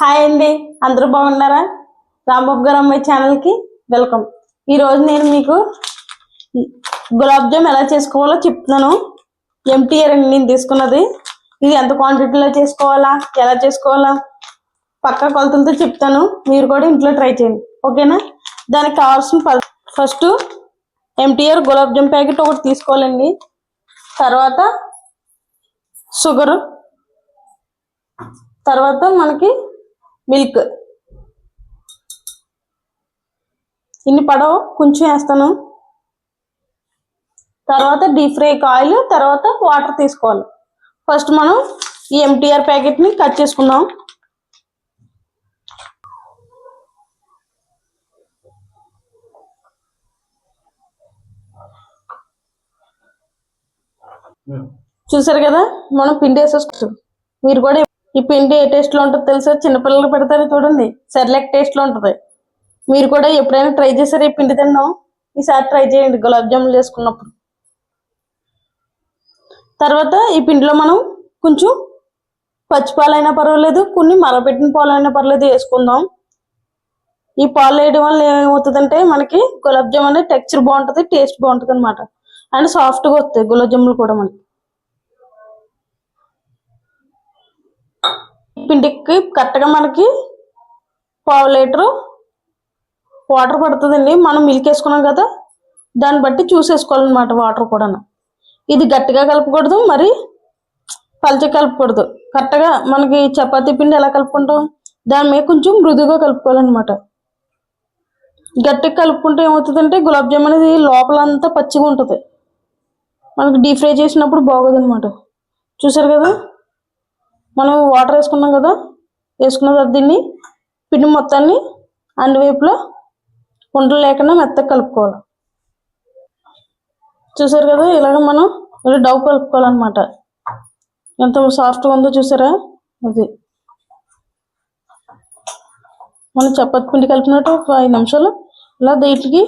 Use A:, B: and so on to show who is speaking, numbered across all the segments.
A: Hi అండి. అందరూ బాగున్నారా? రాంబాబు గారు అమ్మాయి ఛానల్కి వెల్కమ్. ఈరోజు నేను మీకు గులాబ్ జామ్ ఎలా చేసుకోవాలో చెప్తున్నాను. ఎంటీఆర్ అండి నేను తీసుకున్నది. ఇది ఎంత క్వాంటిటీలో చేసుకోవాలా? ఎలా చేసుకోవాలా? పక్క కొలతలతో చెప్తాను. మీరు కూడా ఇంట్లో ట్రై చేయండి. ఓకేనా? దానికి కావాల్సిన first MTR gulab jam packet ఒకటి తీసుకోవాలండి. తర్వాత షుగరు. తర్వాత మనకి మిల్క్. ఇన్ని పడవు కొంచెం వేస్తాను. తర్వాత డీప్ ఫ్రై ఆయిల్ తర్వాత వాటర్ తీసుకోవాలి. ఫస్ట్ మనం ఈ ఎంటీఆర్ ప్యాకెట్ని కట్ చేసుకుందాం. చూసారు కదా? మనం పిండి వేసేసుకుంటాం మీరు కూడా ఈ పిండి ఏ టేస్ట్లో ఉంటుందో తెలుసా? చిన్నపిల్లలు పెడతారు చూడండి. సెర్లాక్ టేస్ట్లో ఉంటుంది. మీరు కూడా ఎప్పుడైనా ట్రై చేశారు ఈ పిండి తిన్నాం ఈసారి ట్రై చేయండి. గులాబ్ జాములు చేసుకున్నప్పుడు. తర్వాత ఈ పిండిలో మనం కొంచెం పచ్చి పాలైనా పర్వాలేదు కొన్ని మరపెట్టిన పాలైనా పర్వాలేదు వేసుకుందాం. ఈ పాలు వేయడం వల్ల ఏమవుతుందంటే మనకి గులాబ్ జామ్ అనేది టెక్స్చర్ బాగుంటుంది టేస్ట్ బాగుంటుంది అనమాట అండ్ సాఫ్ట్గా వస్తాయి గులాబ్ జాములు కూడా మనకి. పిండికి కరెక్ట్గా మనకి పావు లీటరు వాటర్ పడుతుందండి. మనం మిల్క్ వేసుకున్నాం కదా దాన్ని బట్టి చూసేసుకోవాలన్నమాట వాటర్ కూడా ఇది గట్టిగా కలపకూడదు మరి పలచ కలపకూడదు. కరెక్ట్గా మనకి చపాతీ పిండి ఎలా కలుపుకుంటాం? దాని మీద కొంచెం మృదుగా కలుపుకోవాలన్నమాట. గట్టిగా కలుపుకుంటే ఏమవుతుందంటే గులాబ్ జామ్ అనేది లోపలంతా పచ్చిగా ఉంటుంది. మనకి డీప్ ఫ్రై చేసినప్పుడు బాగోదు అనమాట చూసారు కదా? మనం వాటర్ వేసుకున్నాం కదా? వేసుకున్న తర్వాత దీన్ని పిండి మొత్తాన్ని అన్ని వైపులా ఉండలు లేకుండా మెత్తగా కలుపుకోవాలి. చూసారు కదా? ఇలాగ మనం ఇలా డవ్ కలుపుకోవాలన్నమాట. ఎంత సాఫ్ట్గా ఉందో చూసారా? అది. మనం చపాతి పిండి కలిపినట్టు ఒక ఐదు నిమిషాలు ఇలా దీటికి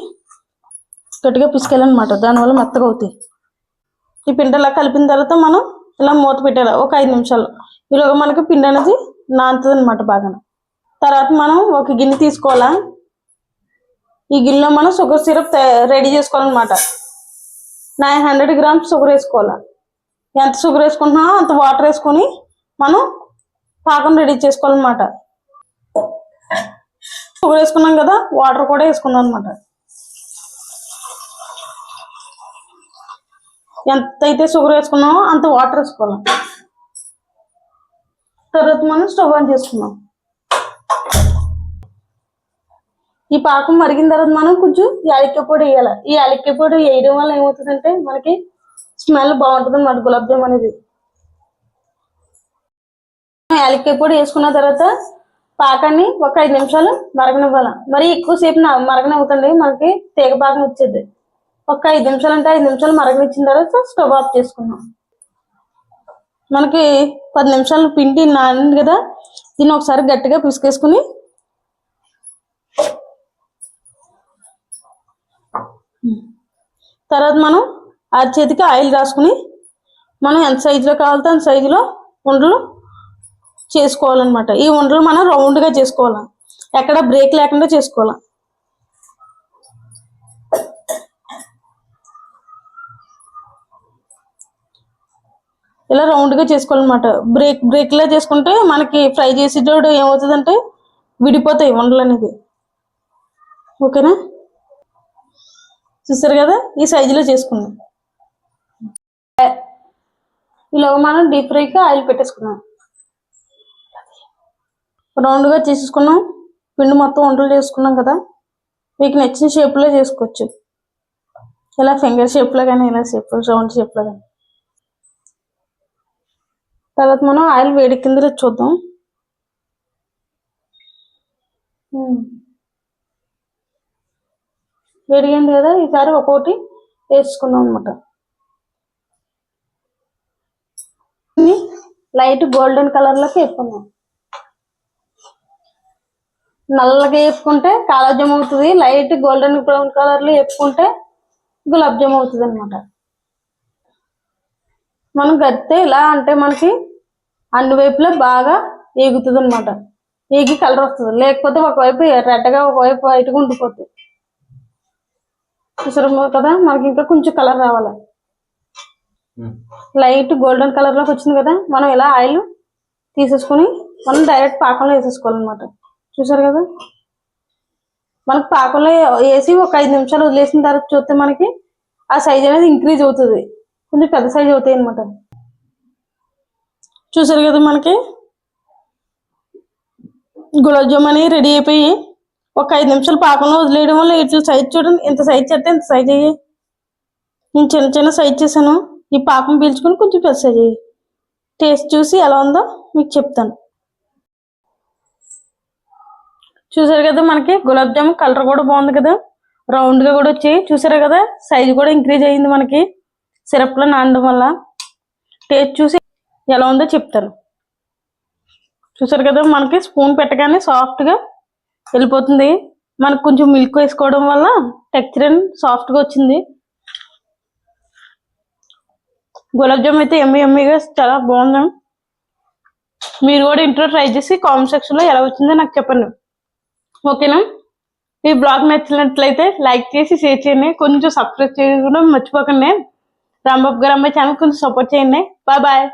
A: గట్టిగా పిసికెళ్ళనమాట దానివల్ల మెత్తగా అవుతాయి. ఈ పిండి ఇలా కలిపిన తర్వాత మనం ఇలా మూత పెట్టాలి ఒక ఐదు నిమిషాలు. ఈలోగా మనకి పిండి అనేది నానుతుంది అనమాట బాగా తర్వాత మనం ఒక గిన్నె తీసుకోవాలా? ఈ గిన్నెలో మనం షుగర్ సిరప్ రెడీ చేసుకోవాలన్నమాట. నైన్ హండ్రెడ్ గ్రామ్స్ షుగర్ వేసుకోవాలి? ఎంత షుగర్ వేసుకుంటున్నామో అంత వాటర్ వేసుకొని మనం పాకం రెడీ చేసుకోవాలన్నమాట. షుగర్ వేసుకున్నాం కదా వాటర్ కూడా వేసుకున్నాం అనమాట ఎంత అయితే షుగర్ వేసుకున్నామో అంత వాటర్ వేసుకోవాలి. తర్వాత మనం స్టవ్ ఆన్ చేసుకున్నాం ఈ పాకం మరిగిన తర్వాత మనం కొంచెం యాలక్కాయ పొడి వేయాలి. ఈ యాలక్కాయ పొడి వేయడం వల్ల ఏమవుతుందంటే మనకి స్మెల్ బాగుంటుంది అన్నమాట గులాబ్ జామ్ అనేది. యాలక్కాయ పొడి వేసుకున్న తర్వాత పాకాన్ని ఒక ఐదు నిమిషాలు మరగనివ్వాలి. మరి ఎక్కువసేపు మరగనివ్వకండి మనకి తీగ పాకం వచ్చేది. ఒక ఐదు నిమిషాలు అంటే ఐదు నిమిషాలు మరగనిచ్చిన తర్వాత స్టవ్ ఆఫ్ చేసుకున్నాం. మనకి పది నిమిషాలు పిండి నానింది కదా దీన్ని ఒకసారి గట్టిగా పిసికేసుకుని తర్వాత మనం ఆ చేతికి ఆయిల్ రాసుకుని మనం ఎంత సైజులో కావాలితే అంత సైజులో ఉండలు చేసుకోవాలన్నమాట. ఈ ఉండలు మనం రౌండ్గా చేసుకోవాలి? ఎక్కడ బ్రేక్ లేకుండా చేసుకోవాలి? ఇలా రౌండ్గా చేసుకోవాలన్నమాట. బ్రేక్ బ్రేక్లా చేసుకుంటే మనకి ఫ్రై చేసేటప్పుడు ఏమవుతుందంటే విడిపోతాయి వండలు అనేది ఓకేనా? చూసారు కదా? ఈ సైజులో చేసుకున్నాం ఇలా మనం డీప్ ఫ్రైకి ఆయిల్ పెట్టేసుకున్నాం రౌండ్గా చేసేసుకున్నాం. పిండి మొత్తం వంటలు చేసుకున్నాం కదా? మీకు నచ్చిన షేప్లో చేసుకోవచ్చు. ఇలా ఫింగర్ షేప్లో కానీ ఇలా షేప్ రౌండ్ షేప్లో కానీ తర్వాత మనం ఆయిల్ వేడి కింద చూద్దాం వేడిగింది కదా ఈసారి ఒక్కొక్కటి వేసుకుందాం అనమాట లైట్ గోల్డెన్ కలర్లోకి వేసుకుందాం. నల్లగా వేసుకుంటే కాలజామ్ అవుతుంది లైట్ గోల్డెన్ బ్రౌన్ కలర్లో వేసుకుంటే గులాబ్ జామ్ అవుతుంది అనమాట మనం గడితే ఇలా అంటే మనకి అన్ని వైపులా బాగా ఎగుతుంది అనమాట ఏగి కలర్ వస్తుంది. లేకపోతే ఒకవైపు రెడ్గా ఒకవైపు వైట్గా ఉండిపోద్ది. చూసారు కదా? మనకి ఇంకా కొంచెం కలర్ రావాలి. లైట్ గోల్డెన్ కలర్లోకి వచ్చింది కదా? మనం ఇలా ఆయిల్ తీసేసుకుని మనం డైరెక్ట్ పాకంలో వేసేసుకోవాలన్నమాట. చూసారు కదా? మనకి పాకంలో వేసి ఒక ఐదు నిమిషాలు వదిలేసిన తర్వాత చూస్తే మనకి ఆ సైజ్ అనేది ఇంక్రీజ్ అవుతుంది. కొంచెం పెద్ద సైజ్ అవుతాయి అనమాట చూసారు కదా మనకి? గులాబ్ జామ్ అని రెడీ అయిపోయి ఒక ఐదు నిమిషాలు పాకంలో వదిలేయడం వల్ల ఇట్లా సైజ్ చూడండి. ఇంత సైజ్ చేస్తే ఇంత సైజ్ అయ్యి. నేను చిన్న చిన్న సైజ్ చేశాను. ఈ పాకం పీల్చుకొని కొంచెం పెద్ద సైజ్ అయ్యి. టేస్ట్ చూసి ఎలా ఉందో మీకు చెప్తాను. చూసారు కదా మనకి గులాబ్ జామ్ కలర్ కూడా బాగుంది కదా. రౌండ్గా కూడా వచ్చాయి. చూసారు కదా? సైజ్ కూడా ఇంక్రీజ్ అయ్యింది మనకి. సిరప్లో నానడం వల్ల. టేస్ట్ చూసి ఎలా ఉందో చెప్తాను. చూసారు కదా మనకి స్పూన్ పెట్టగానే సాఫ్ట్గా వెళ్ళిపోతుంది. మనకు కొంచెం మిల్క్ వేసుకోవడం వల్ల టెక్చర్ అండ్ సాఫ్ట్గా వచ్చింది. గులాబ్ జామ్ అయితే ఎమ్మె ఎమ్మెగా చాలా బాగుంది. మీరు కూడా ఇంట్లో ట్రై చేసి కామెంట్ సెక్షన్లో ఎలా వచ్చిందో నాకు చెప్పండి. ఓకేనా? ఈ బ్లాగ్ నచ్చినట్లయితే లైక్ చేసి షేర్ చేయండి. కొంచెం సబ్స్క్రైబ్ చేయడం కూడా మర్చిపోకండి. రాంబాబు గారు అమ్మాయి ఛానల్ కొంచెం సపోర్ట్ చేయండి. Bye bye